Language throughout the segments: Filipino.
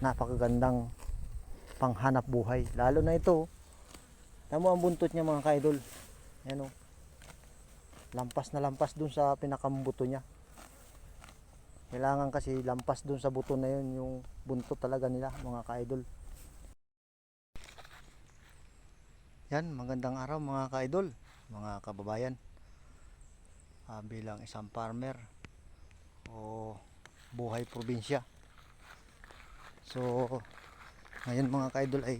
napakagandang panghanap buhay. Lalo na ito, tamo ang buntot niya mga kaidol. Yan o. Lampas na lampas dun sa pinakambuto niya. Kailangan kasi lampas dun sa buto na yun yung buntot talaga nila mga kaidol. Yan, magandang araw mga kaidol, mga kababayan. Ah, bilang isang farmer o buhay probinsya. So, ngayon mga kaidol ay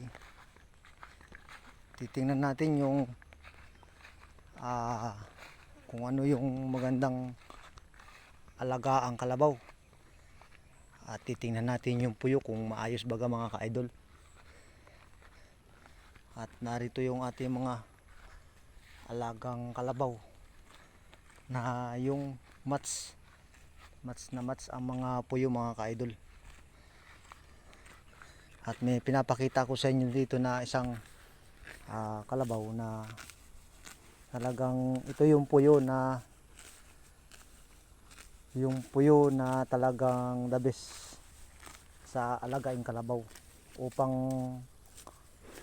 titingnan natin yung ah, kung ano yung magandang alagaang kalabaw. At titingnan natin yung puyo kung maayos baga mga kaidol. At narito yung ating mga alagang kalabaw na yung mats mats na mats ang mga puyo mga kaidol. At may pinapakita ko sa inyo dito na isang ah, kalabaw na talagang ito yung puyo na yung puyo na talagang the best sa alagaing kalabaw upang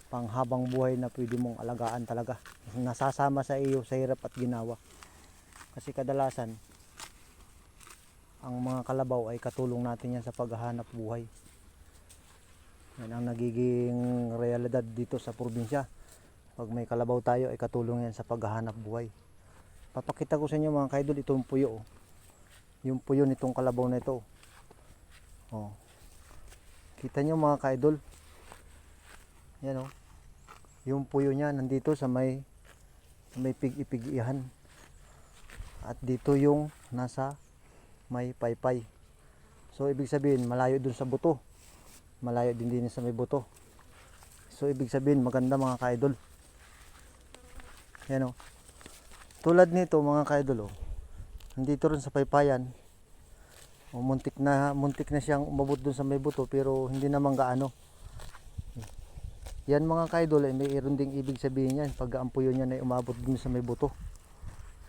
panghabang buhay na pwede mong alagaan talaga. Nasasama sa iyo sa hirap at ginawa. Kasi kadalasan ang mga kalabaw ay katulong natin yan sa paghahanap buhay yan ang nagiging realidad dito sa probinsya. Pag may kalabaw tayo ay katulong yan sa paghahanap buhay. Papakita ko sa inyo mga kaidol itong puyo oh. yung puyo nitong kalabaw na ito oh. kita nyo mga kaidol? Yan oh. Yung puyo niya nandito sa may may pig-ipigihan. At dito yung nasa may paypay. So ibig sabihin malayo dun sa buto malayo din din sa may buto. So ibig sabihin maganda mga kaidol. Yan o tulad nito mga kaidol o nandito rin sa paypayan. O, muntik na muntik na siyang umabot dun sa may buto pero hindi naman gaano yan mga kaidol ay mayroon ding ibig sabihin yan. Pag ang puyo niya ay umabot dun sa may buto.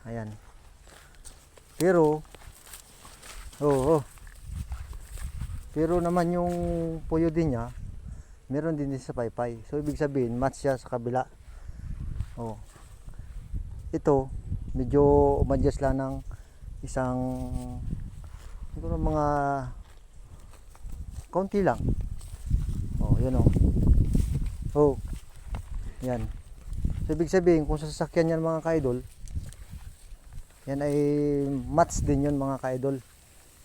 Ayan. Pero oo. Oh, Pero naman yung puyo din niya meron din din sa paypay. So ibig sabihin match siya sa kabila. Oh. Ito medyo umadjust lang ng isang siguro mga konti lang. Oh, yun oh. Oh. Yan. So, ibig sabihin, kung sa sasakyan yan mga kaidol, yan ay mats din yun mga kaidol.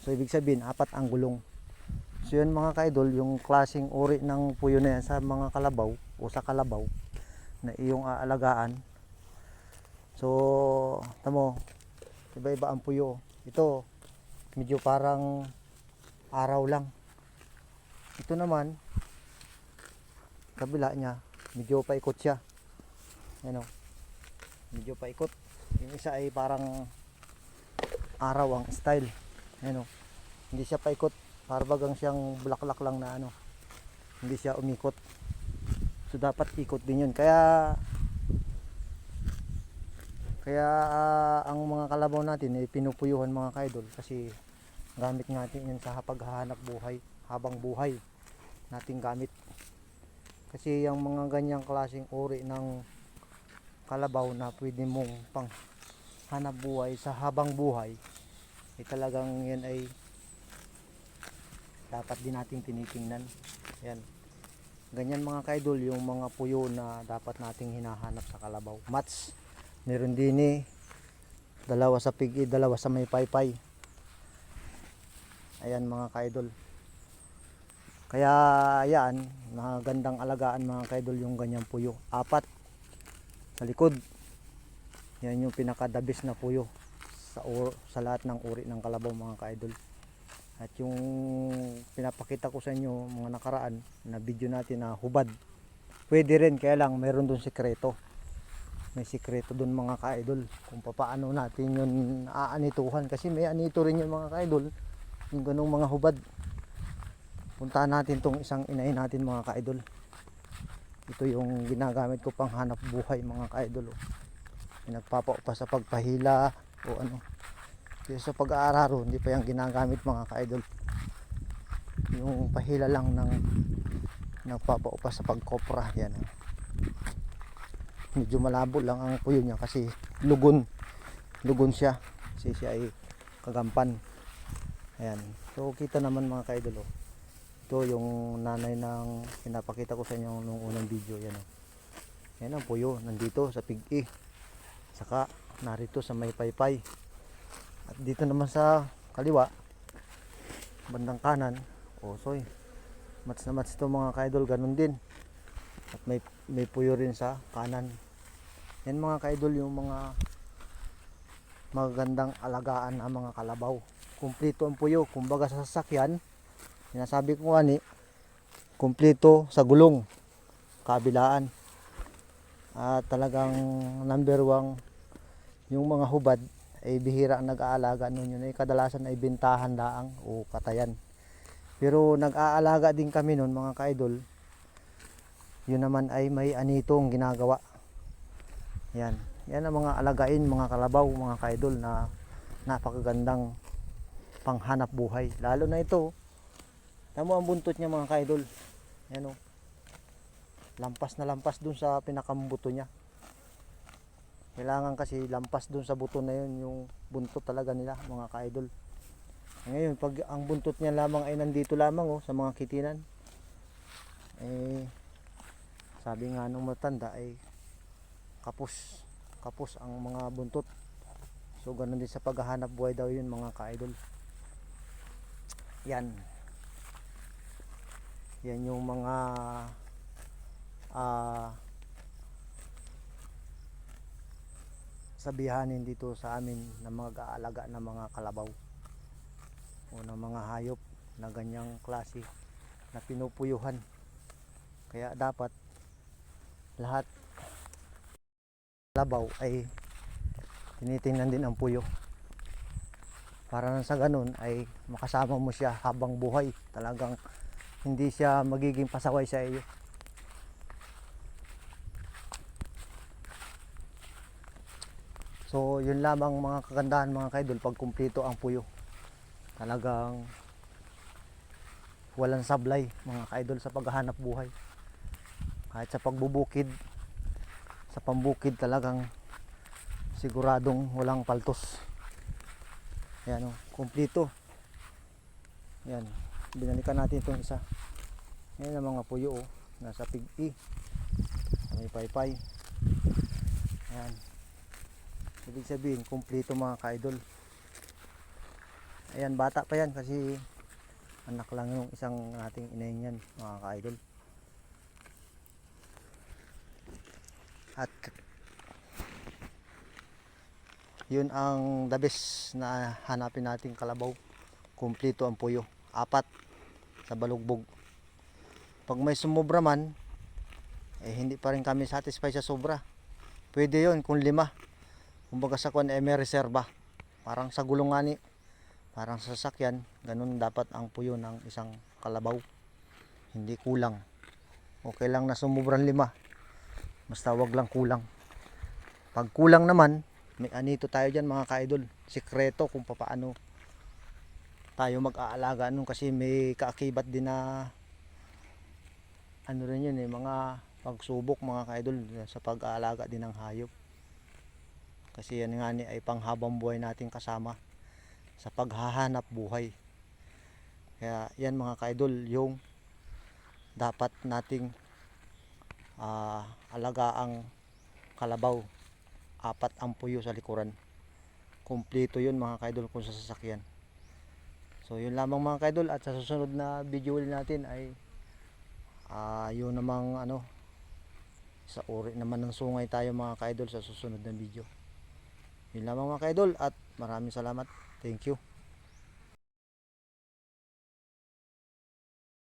So, ibig sabihin, apat ang gulong. So, yun mga kaidol, yung klaseng uri ng puyo na yan sa mga kalabaw o sa kalabaw na iyong aalagaan. So, tamo, iba-iba ang puyo. Ito, medyo parang araw lang. Ito naman, kabila niya medyo paikot siya ano medyo paikot yung isa ay parang araw ang style ano hindi siya paikot parbagang siyang bulaklak lang na ano hindi siya umikot. So dapat ikot din yun. Kaya kaya ah, ang mga kalabaw natin ay pinupuyuhan mga kaidol kasi gamit natin yun sa paghahanap buhay habang buhay nating gamit. Kasi yung mga ganyang klaseng uri ng kalabaw na pwede mong pang hanap buhay sa habang buhay ay talagang yan ay dapat din nating tinitingnan yan ganyan mga kaidol yung mga puyo na dapat nating hinahanap sa kalabaw mats meron din eh dalawa sa pigi dalawa sa may paypay ayan mga kaidol kaya yan, magandang alagaan mga kaidol yung ganyang puyo. Apat sa likod. Yan yung pinakadabis na puyo sa, or, sa lahat ng uri ng kalabaw mga kaidol. At yung pinapakita ko sa inyo mga nakaraan na video natin na hubad. Pwede rin kaya lang meron doon sikreto. May sikreto doon mga kaidol kung paano natin yun aanituhan kasi may anito rin yung mga kaidol yung ganung mga hubad puntahan natin tong isang inay natin mga kaidol ito yung ginagamit ko pang hanap buhay mga kaidol oh. pinagpapa pa sa pagpahila o ano kasi sa pag-aararo hindi pa yung ginagamit mga kaidol. Yung pahila lang ng nagpapaupa sa pagkopra yan. Medyo malabo lang ang puyo niya kasi lugon. Lugon siya. Kasi siya ay kagampan. Ayan. So kita naman mga kaidol oh. ito yung nanay ng pinapakita ko sa inyo nung unang video yan oh. yan ang puyo. Nandito sa pig-i saka narito sa may paypay at dito naman sa kaliwa bandang kanan osoy. Mats na mats to mga kaidol ganun din. At may may puyo rin sa kanan. Yan mga kaidol yung mga magagandang alagaan ang mga kalabaw. Kumpleto ang puyo. Kumbaga sa sasakyan sinasabi ko nga ni kumpleto sa gulong kabilaan. At talagang number one yung mga hubad ay bihira ang nag-aalaga nun. Yun ay kadalasan ay bintahan laang o katayan. Pero nag-aalaga din kami nun mga kaidol. Yun naman ay may anitong ginagawa. Yan. Yan ang mga alagain mga kalabaw mga kaidol na napakagandang panghanap buhay. Lalo na ito. Tamo ang buntot niya mga kaidol. Yan o lampas na lampas dun sa pinakambuto niya kailangan kasi lampas dun sa buto na yun yung buntot talaga nila mga ka-idol. Ngayon pag ang buntot niya lamang ay nandito lamang oh, sa mga kitinan eh sabi nga nung matanda ay kapos kapos ang mga buntot. So ganun din sa paghahanap buhay daw yun mga ka-idol. Yan. Yan yung mga ah sabihanin dito sa amin na mga aalaga ng mga kalabaw o ng mga hayop na ganyang klase na pinupuyuhan. Kaya dapat lahat kalabaw ay tinitingnan din ang puyo. Para nang sa ganun ay makasama mo siya habang buhay. Talagang hindi siya magiging pasaway sa iyo So, yun lamang mga kagandahan mga kaidol pag kumpleto ang puyo. Talagang walang sablay mga kaidol sa paghahanap buhay. Kahit sa pagbubukid, sa pambukid talagang siguradong walang paltos. Ayan o, kumpleto. Ayan, binalikan natin itong isa. Ayan ang mga puyo o, nasa pig-i. May paypay. Ayan. Ibig sabihin, kumpleto mga ka-idol. Ayan, bata pa yan kasi anak lang yung isang nating inayin yan, mga ka-idol. At yun ang the best na hanapin nating kalabaw. Kumpleto ang puyo. Apat sa balugbog. Pag may sumobra man, eh hindi pa rin kami satisfied sa sobra. Pwede yon kung lima kumbaga sa kwan eh, may reserba. Parang sa gulungani parang sa sasakyan ganun dapat ang puyo ng isang kalabaw. Hindi kulang. Okay lang na sumubran lima. Basta wag lang kulang. Pag kulang naman may anito tayo dyan mga kaidol. Sikreto kung paano tayo mag-aalaga nun kasi may kaakibat din na ano rin yun eh mga pagsubok mga kaidol sa pag-aalaga din ng hayop kasi yan nga ni ay panghabang buhay natin kasama sa paghahanap buhay. Kaya yan mga kaidol yung dapat nating ah, alagaang kalabaw apat ang puyo sa likuran. Kumpleto yun mga kaidol kung sa sasakyan. So yun lamang mga kaidol at sa susunod na video natin ay ah, yun namang ano sa uri naman ng sungay tayo mga kaidol sa susunod na video yun lamang mga kaidol at maraming salamat. Thank you.